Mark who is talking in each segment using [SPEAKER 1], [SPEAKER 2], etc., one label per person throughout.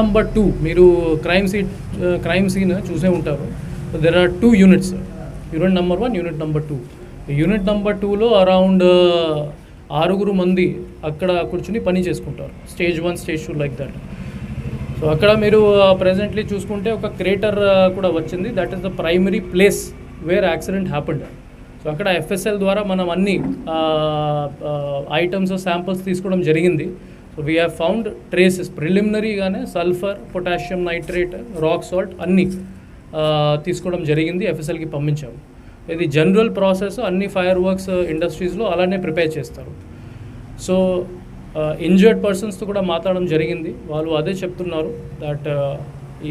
[SPEAKER 1] Number two మీరు crime seat crime scene చూసే ఉంటారు. There are two units unit number one unit number two unit number టూలో around ఆరుగురు మంది అక్కడ కూర్చుని పని చేసుకుంటారు. Stage one stage two like that so అక్కడ మీరు uh, ప్రెసెంట్లీ చూసుకుంటే ఒక క్రేటర్ uh, కూడా వచ్చింది. That is the primary place where accident happened so అక్కడ ఎఫ్ఎస్ఎల్ ద్వారా మనం అన్ని uh, ఐటమ్స్ శాంపుల్స్ తీసుకోవడం జరిగింది. So we have found traces ప్రిలిమినరీగానే sulphur potassium nitrate rock salt అన్నీ తీసుకోవడం జరిగింది ఎఫ్ఎస్ఎల్కి పంపించాము. ఇది జనరల్ ప్రాసెస్ అన్ని ఫైర్ వర్క్స్ ఇండస్ట్రీస్లో అలానే ప్రిపేర్ చేస్తారు. సో ఇంజర్డ్ పర్సన్స్తో కూడా మాట్లాడడం జరిగింది. వాళ్ళు అదే చెప్తున్నారు దట్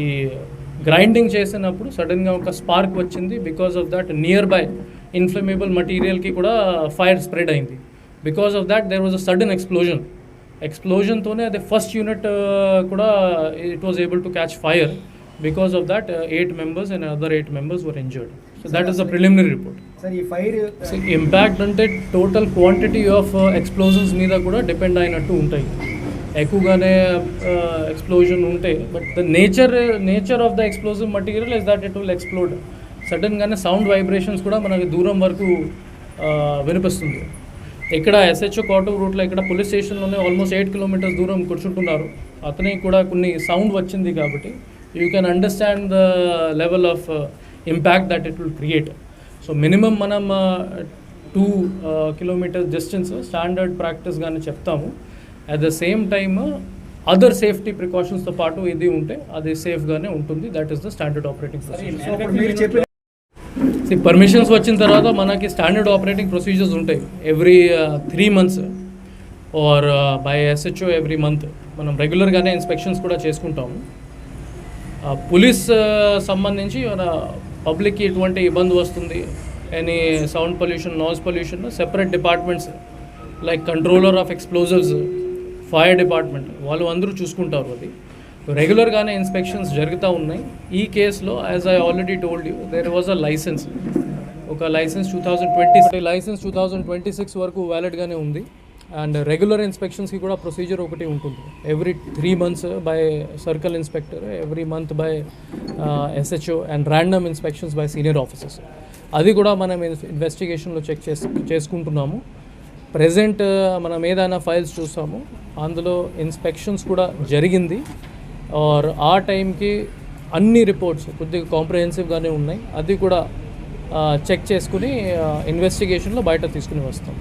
[SPEAKER 1] ఈ గ్రైండింగ్ చేసినప్పుడు సడన్గా ఒక స్పార్క్ వచ్చింది. Because of that nearby inflammable మటీరియల్కి కూడా ఫైర్ స్ప్రెడ్ అయింది. Because of that there was a sudden explosion ఎక్స్ప్లోజన్తోనే అది ఫస్ట్ యూనిట్ కూడా it was able to catch fire because of that eight members and other eight members were injured so that is the preliminary report
[SPEAKER 2] sir ఈ fire
[SPEAKER 1] impact అంటే total quantity of explosions మీద కూడా depend అయినట్టు ఉంటాయి. ఎక్కువగానే explosion ఉంటే but the nature nature of the explosive material is that it will explode సడన్గానే sound vibrations కూడా మనకి దూరం వరకు uh, వినిపిస్తుంది. ఇక్కడ ఎస్హెచ్ఓ కోటూరు రూట్లో ఇక్కడ పోలీస్ స్టేషన్లోనే ఆల్మోస్ట్ ఎయిట్ కిలోమీటర్స్ దూరం కూర్చుంటున్నారు. అతనికి కూడా కొన్ని సౌండ్ వచ్చింది కాబట్టి you can understand the level of impact that it will create so minimum మనం two kilometres distance standard practice కానీ చెప్తాము. At the same time other safety ప్రికాషన్స్తో పాటు ఇది ఉంటే అది సేఫ్గానే ఉంటుంది. That is the standard operating
[SPEAKER 2] so ఇప్పుడు మీరు చెప్పిన
[SPEAKER 1] పర్మిషన్స్ వచ్చిన తర్వాత మనకి స్టాండర్డ్ ఆపరేటింగ్ ప్రొసీజర్స్ ఉంటాయి. Every three months or by SHO every month మనం రెగ్యులర్గానే ఇన్స్పెక్షన్స్ కూడా చేసుకుంటాము పోలీస్ uh, uh, సంబంధించి మన పబ్లిక్కి ఎటువంటి ఇబ్బంది వస్తుంది any sound pollution noise pollution separate departments like controller of explosives fire department వాళ్ళు అందరూ చూసుకుంటారు అది. రెగ్యులర్గానే ఇన్స్పెక్షన్స్ జరుగుతూ ఉన్నాయి. ఈ కేసులో as I already told you there was a licence ఒక licence two thousand twenty licence two thousand twenty six వరకు వ్యాలిడ్గానే ఉంది. అండ్ రెగ్యులర్ ఇన్స్పెక్షన్స్కి కూడా ప్రొసీజర్ ఒకటి ఉంటుంది. Every three months by circle inspector every month by SHO and random inspections by senior officers అది కూడా మనం ఇన్వెస్టిగేషన్లో చెక్ చేసు చేసుకుంటున్నాము. ప్రజెంట్ uh, మనం ఏదైనా ఫైల్స్ చూసాము. అందులో ఇన్స్పెక్షన్స్ కూడా జరిగింది. ఆర్ ఆ టైంకి అన్ని రిపోర్ట్స్ కొద్దిగా కాంప్రహెన్సివ్గానే ఉన్నాయి అది కూడా చెక్ చేసుకుని ఇన్వెస్టిగేషన్లో బయట తీసుకుని వస్తాం